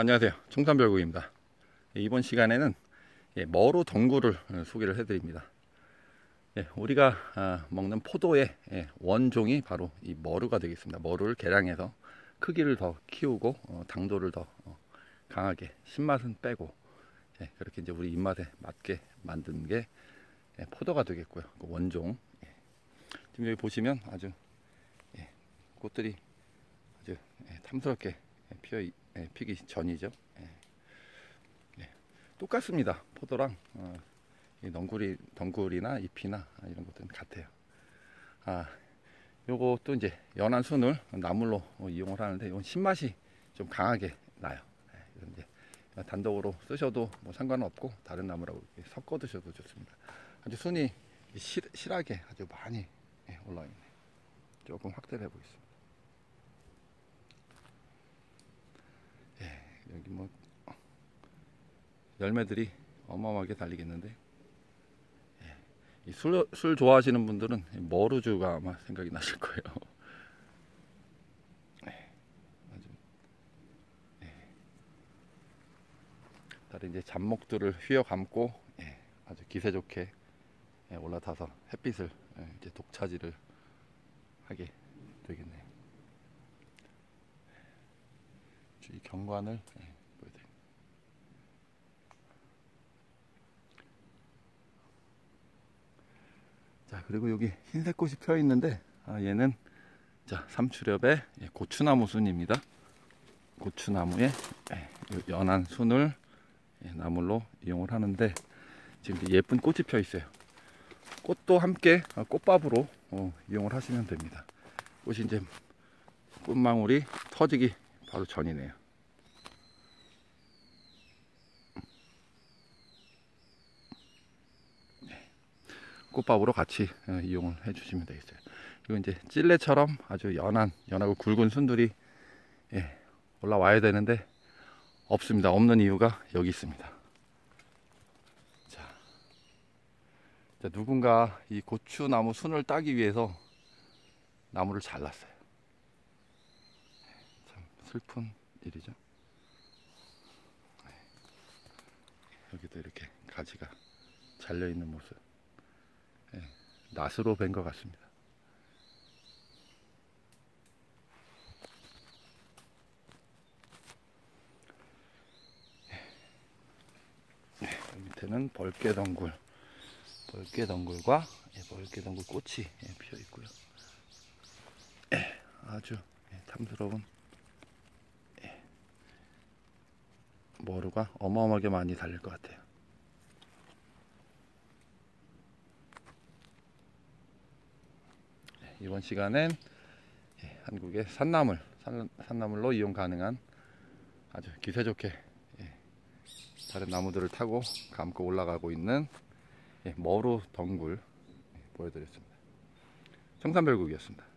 안녕하세요. 청산별국입니다. 이번 시간에는 예, 머루 덩굴을 어, 소개를 해드립니다. 예, 우리가 아, 먹는 포도의 예, 원종이 바로 이 머루가 되겠습니다. 머루를 개량해서 크기를 더 키우고 어, 당도를 더 어, 강하게 신맛은 빼고 그렇게 이제 우리 입맛에 맞게 만든 게 포도가 되겠고요. 그 원종. 지금 여기 보시면 아주 꽃들이 아주 탐스럽게 피어 예, 피기 전이죠. 예. 예. 똑같습니다. 포도랑 어, 덩굴이 덩굴이나 잎이나 이런 것들은 같아요. 아, 요것도 이제 연한 순을 나물로 이용을 하는데 이건 신맛이 좀 강하게 나요. 예, 이제 단독으로 쓰셔도 뭐 상관은 없고 다른 나물하고 섞어 드셔도 좋습니다. 아주 순이 실, 실하게 아주 많이 예, 올라와 있네요. 조금 확대를 해보겠습니다. 여기 뭐 열매들이 어마어마하게 달리겠는데 예. 술, 술 좋아하시는 분들은 머루주가 아마 생각이 나실 거예요 예. 예. 다른 이제 잡목들을 휘어 감고 예. 아주 기세 좋게 예, 올라타서 햇빛을 예, 이제 독차지를 하게 되겠네요 이 경관을 예, 보여드립니다. 자 그리고 여기 흰색 꽃이 펴 있는데 아, 얘는 자 삼추렵의 예, 고추나무 순입니다. 고추나무의 예, 연한 순을 나물로 이용을 하는데 지금 예쁜 꽃이 펴 있어요. 꽃도 함께 어, 꽃밥으로 어, 이용을 하시면 됩니다. 꽃이 이제 꽃망울이 터지기 바로 전이네요. 네. 꽃밥으로 같이 어, 이용을 해 주시면 되겠어요. 이거 이제 찔레처럼 아주 연한, 연하고 굵은 순들이 예, 올라와야 되는데 없습니다. 없는 이유가 여기 있습니다. 자, 자 누군가 이 고추나무 순을 따기 위해서 나무를 잘랐어요. 슬픈 일이죠. 네. 여기도 이렇게 가지가 잘려 있는 모습. 네. 낫으로 뵌 것 같습니다. 네. 밑에는 벌개덩굴, 벌개덩굴과 벌개덩굴 꽃이 피어 있고요. 아주 탐스러운 머루가 어마어마하게 많이 달릴 것 같아요. 이번 시간엔 예, 한국의 산나물, 산, 산나물로 이용 가능한 아주 기세 좋게 예, 다른 나무들을 타고 감고 올라가고 있는 예, 머루 덩굴 보여드렸습니다. 청산별국이었습니다.